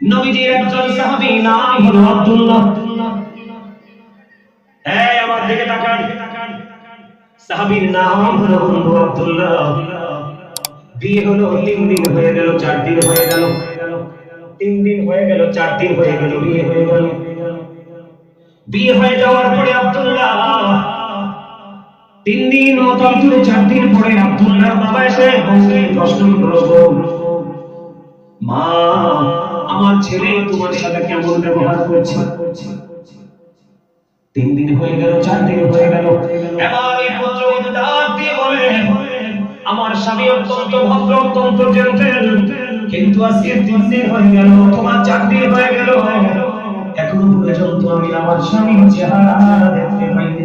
নবীজির একজন সাহাবী নাম হলো আব্দুল্লাহ। এই, আমার দিকে তাকান। সাহাবীর নাম হলো বন্ধু আব্দুল্লাহ। বিয়ে হলো তিন দিন হয়ে গেল, চার দিন হয়ে গেল। তিন দিন হয়ে গেল, চার দিন হয়ে গেল, বিয়ে হয়ে গেল। বিয়ে হয়ে যাওয়ার পরে আব্দুল্লাহ, তিন দিন ধরে চার দিন পরে আব্দুল্লাহ বাবা এসে প্রশ্ন করল মা আমার ছেলে তোমার সাথে কেমন ব্যবহার করছে? তিন দিন হয়ে গেল, চার দিন হয়ে গেল। আমার স্বামী অত্যন্ত ভদ্র, অত্যন্ত জেন্টেল কিন্তু আজকে তিন দিন হয়ে গেল, তোমার চার দিন হয়ে গেল। এখনও পর্যন্ত আমি আমার স্বামীর চেহারা দেখতে পাইনি।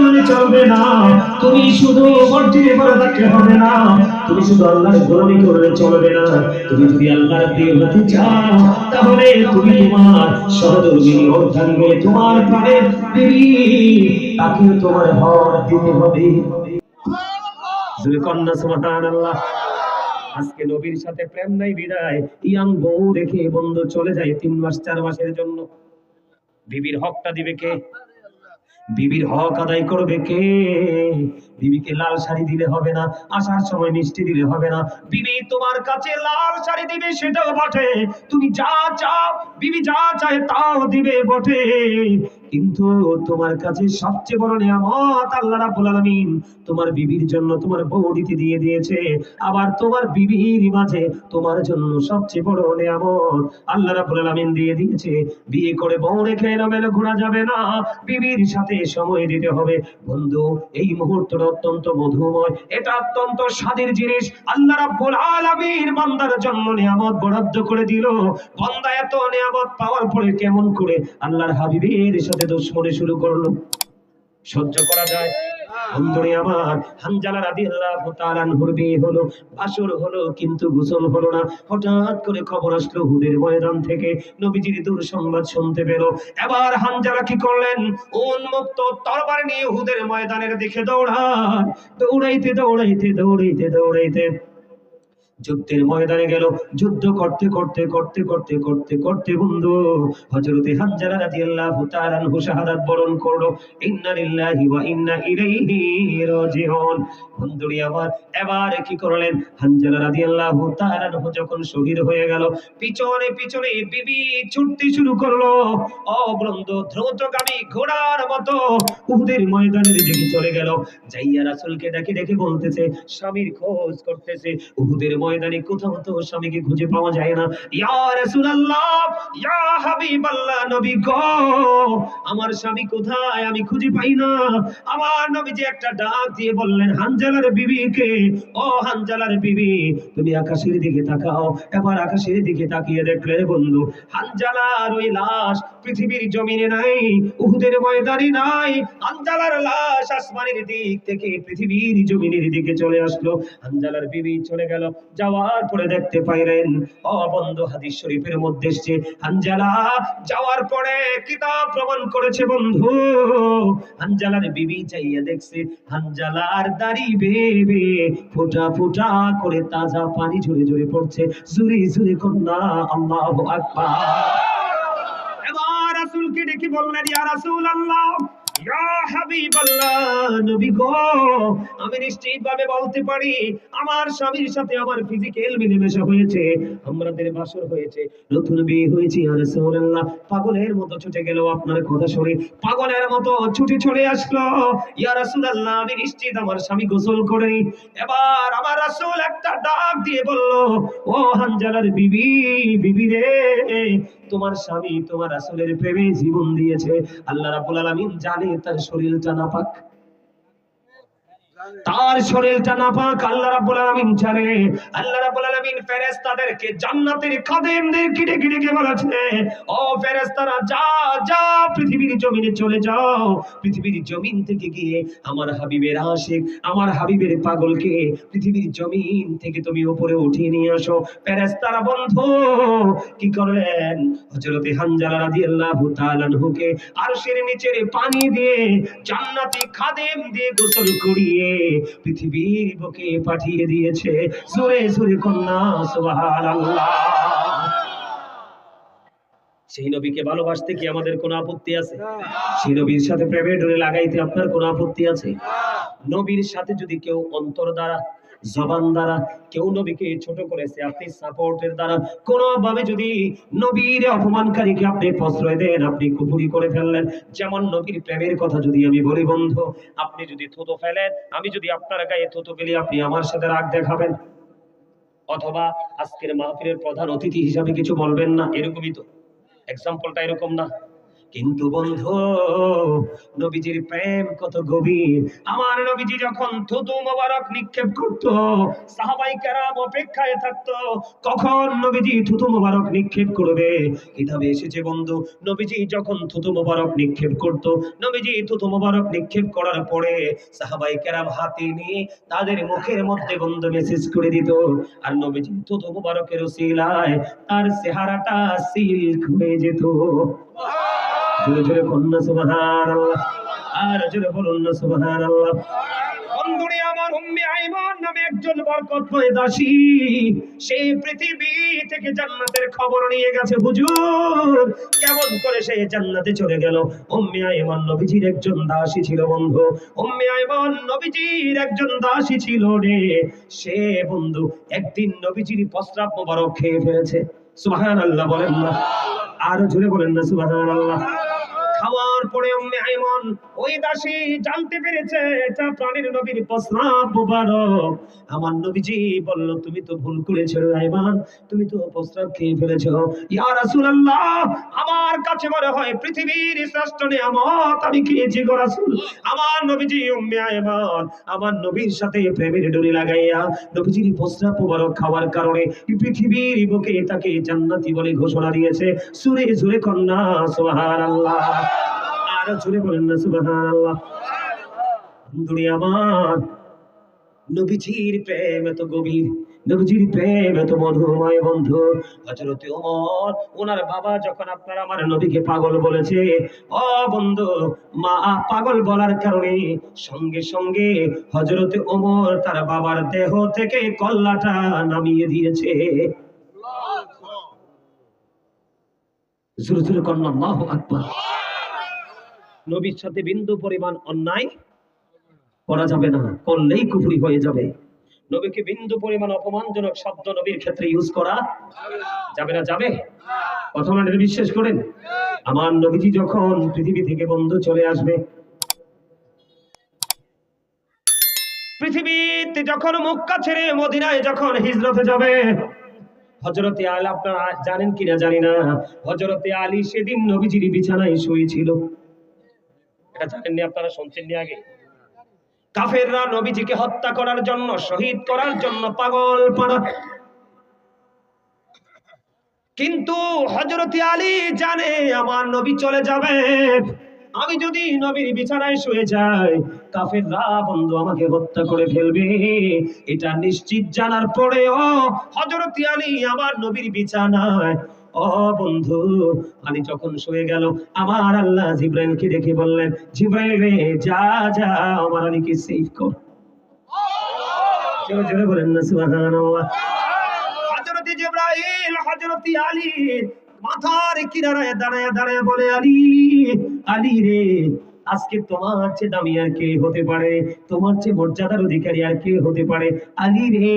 করলে চলবে না। তুমি শুধু মসজিদে পড়ে থাকলে হবে না। তুমি শুধু আল্লাহর গোলামি করলে চলবে না। তুমি যদি আল্লাহর প্রিয় হতে চাও, তাহলে তুমি তোমার সহধর্মিনী অর্ধাঙ্গে তোমার প্রাণের দেবী। তাকে তোমার হর দিতে হবে। কন্যা, সুবহানাল্লাহ। আজকে নবীর সাথে প্রেম নাই, বিদায়। ইয়াং বউ রেখে বন্ধু চলে যায় তিন মাস, চার মাসের জন্য। বিবির হকটা দিবে কে? বিবির হক আদায় করবে কে? বিবিকে লাল শাড়ি দিলে হবে না, আসার সময় মিষ্টি দিলে হবে না। বিবি তোমার কাছে লাল শাড়ি দিবে, সেটাও বটে। তুমি যা চাও, বিবি যা চায় তাও দিবে বটে। কিন্তু তোমার কাছে সবচেয়ে বড় নিয়ামত আল্লাহ রাব্বুল আলামিন তোমার বিবির জন্য তোমার বউডিতে দিয়ে দিয়েছে। আবার তোমার বিবির মাঝে তোমার জন্য সবচেয়ে বড় নিয়ামত আল্লাহ রাব্বুল আলামিন দিয়ে দিয়েছে। বিয়ে করে বউ রেখে এলোমেলো ঘোরা যাবে না। বিবির সাথে সময় দিতে হবে। বন্ধু, এই মুহূর্তটা অত্যন্ত মধুময়। এটা অত্যন্ত স্বাদের জিনিস। আল্লাহ রাব্বুল আলামিন বান্দার জন্য নিয়ামত বরাদ্দ করে দিল। বান্দা এত নিয়ামত পাওয়ার পরে কেমন করে আল্লাহর হাবিবের সাথে দুশ্মনী শুরু করল। সহ্য করা যায়। আমার হানজালা রাদিয়াল্লাহু হলো, বাসর হলো, কিন্তু গোসল হলো না। হঠাৎ করে খবর আসলো, হুদের ময়দান থেকে নবীজির দূর সংবাদ শুনতে পেল। এবার হানজালা কি করলেন? উন্মুক্ত তরবারি নিয়ে হুদের ময়দানের দিকে দৌড়ায়। দৌড়াইতে দৌড়াইতে দৌড়াইতে দৌড়াইতে যুদ্ধের ময়দানে গেল। যুদ্ধ করতে করতে করতে করতে করতে করতে বন্ধু, হযরতে হানজালা রাদিয়াল্লাহু তাআলা আনহু বরণ করল। ইন্না লিল্লাহি ওয়া ইন্না ইলাইহি রাজিউন। বন্ধুরি আমার, এবার কি করলেন? যখন শহীদ হয়ে গেল, পিছনে পিছনে বিবি ছুটতে শুরু করল। বন্ধু, দ্রুতগামী ঘোড়ার মতো উহুদের ময়দানের দিকে চলে গেল। যাইয়া রাসূলকে ডেকে ডেকে বলতেছে, স্বামীর খোঁজ করতেছে, উহুদের কোথাও তো স্বামীকে খুঁজে পাওয়া যায় না। আমার স্বামী কোথায়? আমি খুঁজে পাই না। আমার নবী যে একটা ডাক দিয়ে বললেন, হানজালার বিবিকে, ও হানজালার বিবি, তুমি আকাশের দিকে তাকাও। এবার আকাশের দিকে তাকিয়ে দেখলে বন্ধু, হানজালার ওই লাশ পৃথিবীর জমিনে নাই, উহুদের ময়দানে নাই। হানজালার লাশ আসমানের দিক থেকে পৃথিবীর জমিনের দিকে চলে আসলো। হানজালার বিবি চলে গেল। যাওয়ার পরে দেখতে পাইলেন, ও বন্ধু হাদিস শরীফের মধ্যে এসছে, হানজালা যাওয়ার পরে কিতাব প্রমাণ করেছে বন্ধু। হানজালার বিবি চাইয়া দেখছে, হানজালার দাড়ি বেবে ফোঁটা ফোঁটা করে তাজা পানি ঝরে ঝরে পড়ছে। জুরি জুরি কন্যা, আল্লাহু আকবার। এবার রাসূলকে ডেকে বললেন, ইয়া নবী গো পাগলের মতো ছুটে গেল আপনার কথা শুনে, পাগলের মতো ছুটে চলে আসলো। ইয়া রাসূলুল্লাহ, আমি নিশ্চিত আমার স্বামী গোসল করে এবার আমার রাসূল একটা ডাক দিয়ে বলল, ও হানজালার বিবি বিবি রে তোমার স্বামী তোমার আসলের প্রেমে জীবন দিয়েছে। আল্লাহ রাবুল আলমিন জানে তার শরীরটা নাপাক। তার শরীরটা নাপাক, আল্লাহ রাব্বুল আলামিন জানে। আল্লাহ রাব্বুল আলামিন ফেরেশতাদেরকে জান্নাতের খাদেমদেরকে ডেকে ডেকে বলেছে, ও ফেরেশতারা, যা যা, পৃথিবীর জমিনে চলে যাও। পৃথিবীর জমিন থেকে গিয়ে আমার হাবিবের আশিক, আমার হাবিবের পাগলকে পৃথিবীর জমিন থেকে তুমি উপরে উঠিয়ে নিয়ে আসো। ফেরেশতারা, বন্ধু, কি করলেন? হযরতে হানজালা রাদিয়াল্লাহু তাআলা আনহুকে আরশের নিচের পানি দিয়ে জান্নাতি খাদেম দিয়ে গোসল করিয়ে পৃথিবীর বুকে পাঠিয়ে দিয়েছে। জোরে জোরে কন্যা, সুবহানাল্লাহ। সেই নবীকে ভালোবাসতে কি আমাদের কোনো আপত্তি আছে? সেই নবীর সাথে প্রেমের ডোরে লাগাইতে আপনার কোনো আপত্তি আছে? নবীর সাথে যদি কেউ অন্তর দ্বারা জবান দ্বারা কেউ নবীকে ছোট করেছে, আপনি সাপোর্টের দ্বারা। কোন ভাবে যদি নবীর অপমানকারীকে আপনি প্রশ্রয় দেন, আপনি কুপুরি করে ফেললেন। যেমন নবীর প্রেমের কথা যদি আমি বলি, বন্ধু, আপনি যদি থুতো ফেলেন, আমি যদি আপনার গায়ে থুতো ফেলি, আপনি আমার সাথে রাগ দেখাবেন। অথবা আজকের মাহফিলের প্রধান অতিথি হিসাবে কিছু বলবেন না, এরকমই তো। এক্সাম্পলটা এরকম না। কিন্তু বন্ধু, নবীজির প্রেম কত গভীর। আমার নবীজি যখন থুতু মোবারক নিক্ষেপ করত, সাহাবাই কেরাম অপেক্ষায় থাকতো, কখন নবীজি থুতু মোবারক নিক্ষেপ করবে? কিতাবে এসেছে বন্ধু, নবীজি যখন থুতু মোবারক নিক্ষেপ করত, নবীজি থুতু মোবারক নিক্ষেপ করার পরে সাহাবাই কেরাম হাতে নিয়ে তাদের মুখের মধ্যে বন্ধু মেসেজ করে দিত, আর নবীজি থুতু মোবারকের উসিলায় তার চেহারাটা সিল্ক হয়ে যেত। একজন দাসী খবর নিয়ে গেছে কেমন করে সে জান্নাতে চলে গেল? একজন দাসী ছিল, বন্ধু। উম্মে আইমান নবীজির একজন দাসী ছিল রে। সে, বন্ধু, একদিন নবীজির প্রস্রাব মোবারক খেয়ে ফেলেছে। সুবহানাল্লাহ বলেন না। আরও জোরে বলেন না, সুবহানাল্লাহ। খাওয়ার পরে উম্মে আইমন ওই দাসী জানতে পেরেছে, এটা প্রাণীর নবীর প্রস্রাব মুবারক। আমার নবীজি বলল, তুমি তো ভুল করেছ আইমান তুমি তো প্রস্রাব খেয়ে ফেলেছো। ইয়া রাসূলুল্লাহ, আমার কাছে মনে হয় পৃথিবীর শ্রেষ্ঠ নিয়ামত আমি খেয়েছি গো রাসূল। আমার নবীজি, উম্মে আইমান আমার নবীর সাথে প্রেমের ডোরি লাগাইয়া নবীজির প্রস্রাব মুবারক খাওয়ার কারণে পৃথিবীর বুকে তাকে জান্নাতি বলে ঘোষণা দিয়েছে। সুরে সুরে কন্যা, সুবহানাল্লাহ। জুড়ে বলেন না সুবহানাল্লাহ। বন্ধুরে আমার। নবীজির প্রেম এত গভীর নবীজির প্রেম এত মধুময় বন্ধু। হযরতে ওমর ওনার বাবা যখন আপনার আমার নবীকে পাগল বলেছে ও বন্ধু মা পাগল বলার কারণে সঙ্গে সঙ্গে হযরতে ওমর তার বাবার দেহ থেকে কল্লাটা নামিয়ে দিয়েছে। জোরে জোরে কন্যা আল্লাহু আকবার। নবীর সাথে বিন্দু পরিমাণ অন্যায় করা যাবে না, করলেই কুফরি হয়ে যাবে। নবীকে বিন্দু পরিমাণ অপমানজনক শব্দ নবীর ক্ষেত্রে ইউজ করা যাবে না, যাবে। কথা মানে বিশ্বাস করেন। আমার নবীজি যখন পৃথিবী থেকে বন্ধু চলে আসবে, পৃথিবীতে যখন মক্কা ছেড়ে মদিনায় যখন হিজরতে যাবে হজরতে আল আপনারা জানেন কিনা জানি না হজরতে আলী সেদিন নবীজির বিছানায় শুয়েছিল এটা জানেননি আপনারা শুনছেননি আগে। কাফেররা নবীজিকে হত্যা করার জন্য, শহীদ করার জন্য পাগল পাড়া। কিন্তু হজরত আলী জানে, আমার নবী চলে যাবে আমি যদি নবীর বিছানায় শুয়ে যাই, কাফেররা বন্ধু আমাকে হত্যা করে ফেলবে। এটা নিশ্চিত জানার পরেও হজরত আলী আমার নবীর বিছানায় ও বন্ধু আলী যখন শুয়ে গেল আমার আল্লাহ জিব্রাইলকে দেখে বললেন, জিব্রাইল রে, যা যা, আমার আলীকে সেভ কর। জোরে জোরে বলেন না, সুবহানাল্লাহ। হযরত জিব্রাইল, হযরত আলী, মাথার কিনারায় দাঁড়ায় দাঁড়ায় বলে, আলী আলী রে, আজকে তোমার চেয়ে দামি আর কে হতে পারে? তোমার চেয়ে মর্যাদার অধিকারী আর কে হতে পারে? আলী রে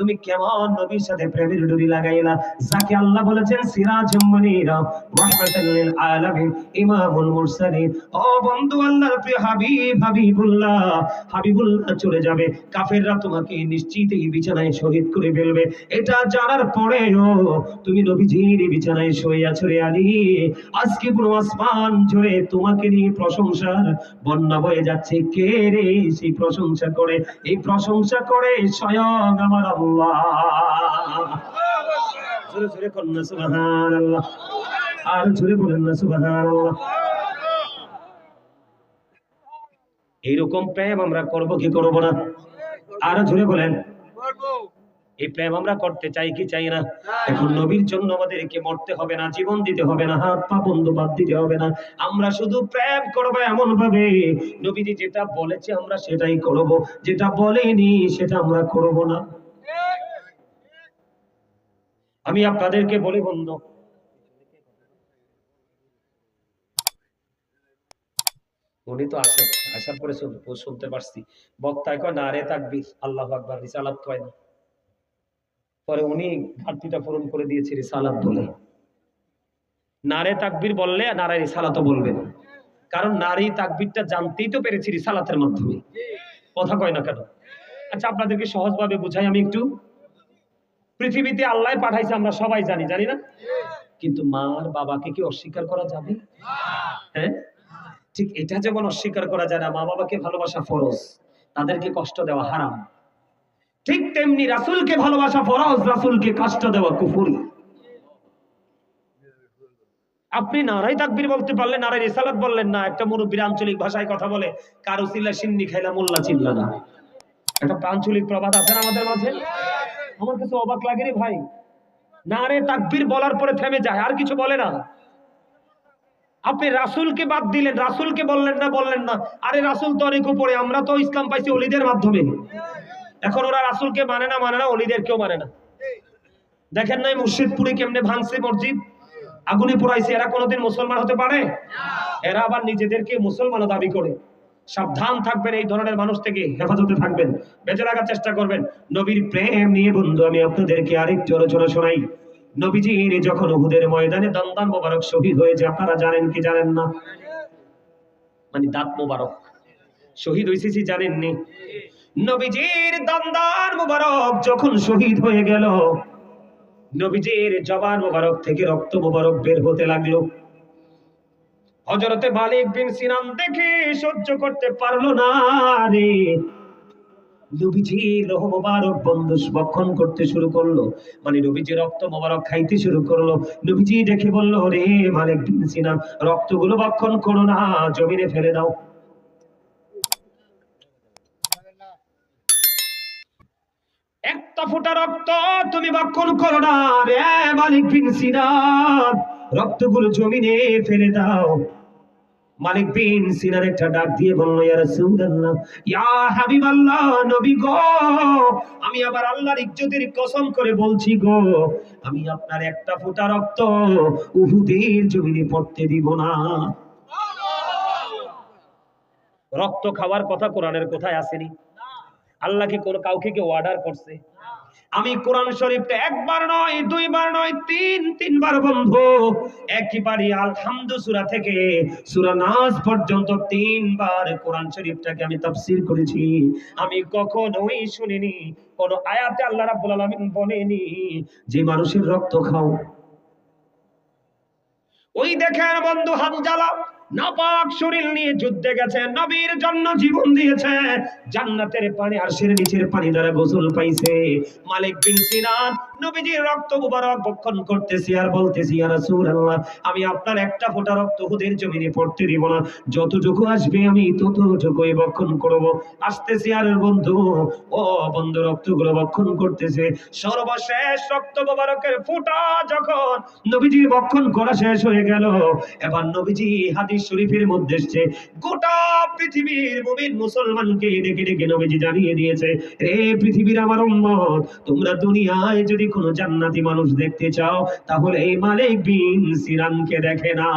তুমি কেমন নবীর সাথে প্রেমের ডুরি লাগাইলা? যাকে আল্লাহ বলেছেন, সিরাজ তোমাকে নিয়ে প্রশংসার বন্যা বয়ে যাচ্ছে। কে রে সেই প্রশংসা করে? এই প্রশংসা করে স্বয়ং আমার এইরকম প্রেম আমরা করব কি করব না? আরও জোরে বলেন। এই প্রেম আমরা করতে চাই কি চাই না? এখন নবীর জন্য আমাদেরকে মরতে হবে না, জীবন দিতে হবে না, হাত পা বন্ধ বাদ দিতে হবে না। আমরা শুধু প্রেম করব এমন ভাবে নবীজি যেটা বলেছে আমরা সেটাই করব। যেটা বলেনি সেটা আমরা করব না। আমি আপনাদেরকে বলি বন্ধু। উনি তো আসে আসার পরে শুনতে পারছি। বক্তায় কয়, না রে তাকবীর, আল্লাহ আকবার, রিসালাত কয় না? পরে উনি ঘাটতিটা পূরণ করে দিয়েছে, রিসালাত বলে। নারে তাকবীর বললে নারে রিসালাতও বলবেন কারণ নারী তাকবীরটা জানতেই তো পেরেছি রিসালাতের মাধ্যমে। কথা কয় না কেন? আচ্ছা আপনাদেরকে সহজভাবে বুঝাই আমি একটু। পৃথিবীতে আল্লাহ পাঠাইছে, আমরা সবাই জানি জানি না? কিন্তু মার বাবাকে কি অস্বীকার করা যাবে? হ্যাঁ? ঠিক এটা যেমন অস্বীকার করা যায় না, মা বাবাকে ভালোবাসা ফরজ, তাদেরকে কষ্ট দেওয়া হারাম। ঠিক তেমনি রাসূলকে ভালোবাসা ফরজ, রাসূলকে কষ্ট দেওয়া কুফরি। আপনি নারাই তাকবীর বলতে পারলেন নারাই রিসালাত বললেন না, একটা মুরব্বীর আঞ্চলিক ভাষায় কথা বলে, কারও চিল্লা সিন্নি খাইলা মোল্লা চিল্লা না। একটা আঞ্চলিক প্রবাদ আছে আমাদের মাঝে? আমার কাছে অবাক লাগে রে ভাই? না রে, তাকবীর বলার পরে থেমে যায়, আর কিছু বলে না। আপনি রাসূলকে বাদ দিলেন, রাসূলকে বললেন না বললেন না। আরে রাসুল তো অনেক উপরে, আমরা তো ইসলাম পাইছি অলিদের মাধ্যমে। এখন ওরা রাসূলকে মানে না মানে না অলিদের কেউ মানে না। দেখেন নাই মুর্শিদপুরে কেমনে ভাঙছে মসজিদ? আগুনে পোড়াইছে। এরা কোনোদিন মুসলমান হতে পারে? এরা আবার নিজেদেরকে মুসলমানও দাবি করে। সাবধান থাকবেন এই ধরনের মানুষ থেকে হেফাজতে থাকবেন। বেঁচে রাখার চেষ্টা করবেন। নবীর প্রেম নিয়ে বন্ধু, আমি আপনাদেরকে আরেকটু আলোচনা শোনাই। নবীজির যখন উহুদের ময়দানে দন্দান মোবারক শহীদ হয়েছে, আপনারা জানেন কি জানেন না? মানে দাঁত মোবারক। শহীদ হয়েছে জানেননি? নবীজির দন্দান মোবারক যখন শহীদ হয়ে গেল, নবীজির জবান মোবারক থেকে রক্ত মোবারক বের হতে লাগল। হজরতে মালিক বিন সিনান দেখে সহ্য করতে পারল না রে। নবীজি লোহ মোবারক বন্ধুস বক্ষণ করতে শুরু করল। মানে নবীজি রক্ত মোবারক খাইতে শুরু করল। নবীজি দেখে বলল, রে মালিক বিন সিনান রক্তগুলো বক্ষণ করো না, জমিনে ফেলে দাও। একটা ফোঁটা রক্ত তুমি বক্ষণ করো না রে মালিক বিন সিনান রক্তগুলো জমিনে ফেলে দাও। মালিক বিন সিনার একটা ডাক দিয়ে বলল নবী গো, আমি আবার আল্লাহর ইজ্জতের কসম করে বলছি গো, আমি আপনার একটা ফোঁটা রক্ত উহুদের জমিনে পড়তে দিব না। রক্ত খাওয়ার কথা কোরআনের কোথায় আসেনি? আল্লাহ কি কোন কাউকে কি অর্ডার করছে? আমি কোরআন শরীফটা একবার নয়, দুইবার নয়, তিন, তিনবার বন্ধু। একবারই আলহামদু সূরা থেকে, সূরা নাস পর্যন্ত তিনবার কোরআন শরীফটাকে আমি তাফসীর করেছি। আমি কখনোই শুনিনি, কোন আয়াতে আল্লাহ রাব্বুল আলামিন বলেনি যে মানুষের রক্ত খাও। ওই দেখেন বন্ধু হানজালা শরীর নিয়ে জীবন দিয়েছে। আমি আপনার একটা রক্ত হুদের জমিনে পড়তে দিব না। যতটুকু আসবে আমি ততটুকুই বক্ষণ করব। আসতেছি আর বন্ধু, ও বন্ধু, রক্তগুলো বক্ষণ করতেছে। সর্বশেষ রক্ত মুবারকের ফোঁটা যখন নবীজির বক্ষণ করা শেষ হয়ে গেল, এবার নবীজি হাদিস শরীফের মধ্যে এসছে, গোটা পৃথিবীর মুমিন মুসলমানকে ডেকে ডেকে নবীজি জানিয়ে দিয়েছে রে পৃথিবীর আমার উম্মত, তোমরা দুনিয়ায় যদি কোনো জান্নাতি মানুষ দেখতে চাও, তাহলে এই মালিক বিন সিরানকে দেখে না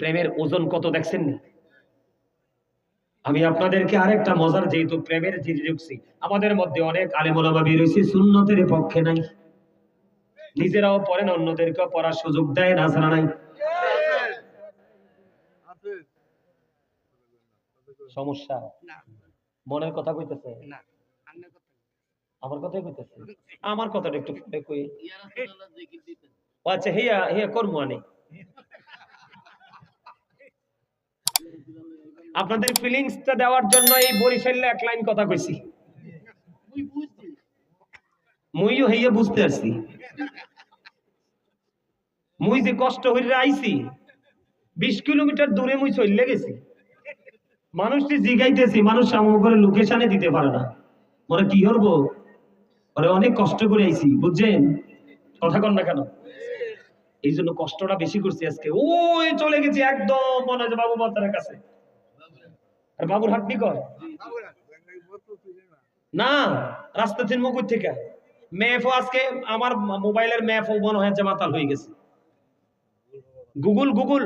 প্রেমের ওজন কত দেখছেন? আমি আপনাদেরকে আরেকটা মজার, যেহেতু প্রেমের জিনিস আমাদের মধ্যে অনেক আলেমোলামা বের হয়েছে, সুন্নতের পক্ষে নাই। নিজেরাও পড়েন অন্যদেরকেও পড়ার সুযোগ দেয় না জানা নাই। সমস্যা? মনের কথা কইতেছে? আমার কথাই কইতেছে? আমার কথাটা একটু পরে কই। আচ্ছা হিয়া হিয়া করব আনে। আপনাদের ফিলিংসটা দেওয়ার জন্য এই বরিশালে এক লাইন কথা কইছি। মুইও হইয়া বুঝতে পারছি মুই যে কষ্ট হইরে আইছি বিশ কিলোমিটার দূরে মুই চলে গেছি। মানুষটি জিগাইতেছি মানুষ করে লোকেশনে দিতে পারে না। ওরা কি করব? ওরা অনেক কষ্ট করে আইছি বুঝছেন? কথা কন না কেন? এই জন্য কষ্টটা বেশি করছি আজকে। ওই চলে গেছি একদম মনে হয় বাবু বাতারের কাছে। আর বাবুর হাট নিকট না রাস্তা চিনব কই থেকে ম্যাপও আজকে আমার মোবাইলের ম্যাপও মনে হয় যে মাতাল হয়ে গেছে। Google Google.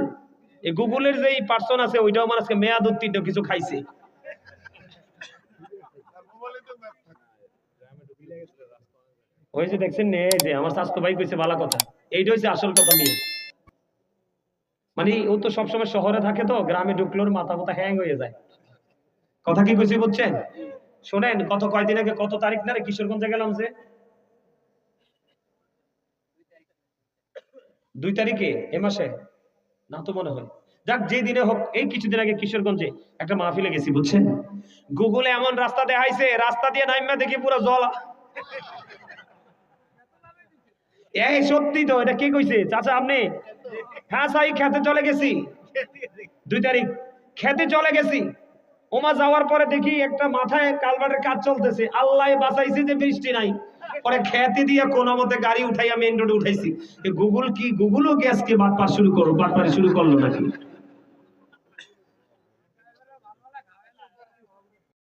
এই গুগলের যে পার্সন আছে, ওইটাও আমার আজকে মেয়াদ উত্তীর্ণ, কিছু খাইছে। যে দেখছেন নে যে আমার স্বাস্থ্য ভাই কইছে ভালো কথা। এইটা হচ্ছে আসল কথা নিয়ে। মানে ও তো সবসময় শহরে থাকে তো, গ্রামে ঢুকলোর মাথা মাথা হ্যাং হয়ে যায়। কথা কি কইছি বুঝছেন? শোনেন কত কয়দিন আগে কত তারিখ না কিশোরগঞ্জে গেলাম যে দুই তারিখে, এ মাসে? না তো মনে হয়। যাক যে দিনে হোক, এই কিছুদিন আগে কিশোরগঞ্জে একটা মাহফিলে গেছি, বুঝছেন? গুগলে এমন রাস্তা দেখাইছে, রাস্তা দিয়ে নাইমা দেখি পুরো জল। এই সত্যি তো, এটা কে কইছে? চাচা, আপনি? হ্যাঁ সাই, খেতে চলে গেছি। দুই তারিখ, খেতে চলে গেছি। ওমা যাওয়ার পরে দেখি একটা মাথায় কালভার্টের কাজ চলতেছে। আল্লাহ বাঁচাইছে যে বৃষ্টি নাই। পরে খেতে দিয়ে কোনো মতে গাড়ি উঠাইয়া মেন রোডে উঠাইছি। গুগল কি? গুগলও কি আজকে বাটপার শুরু করো বাটপারে শুরু করল নাকি?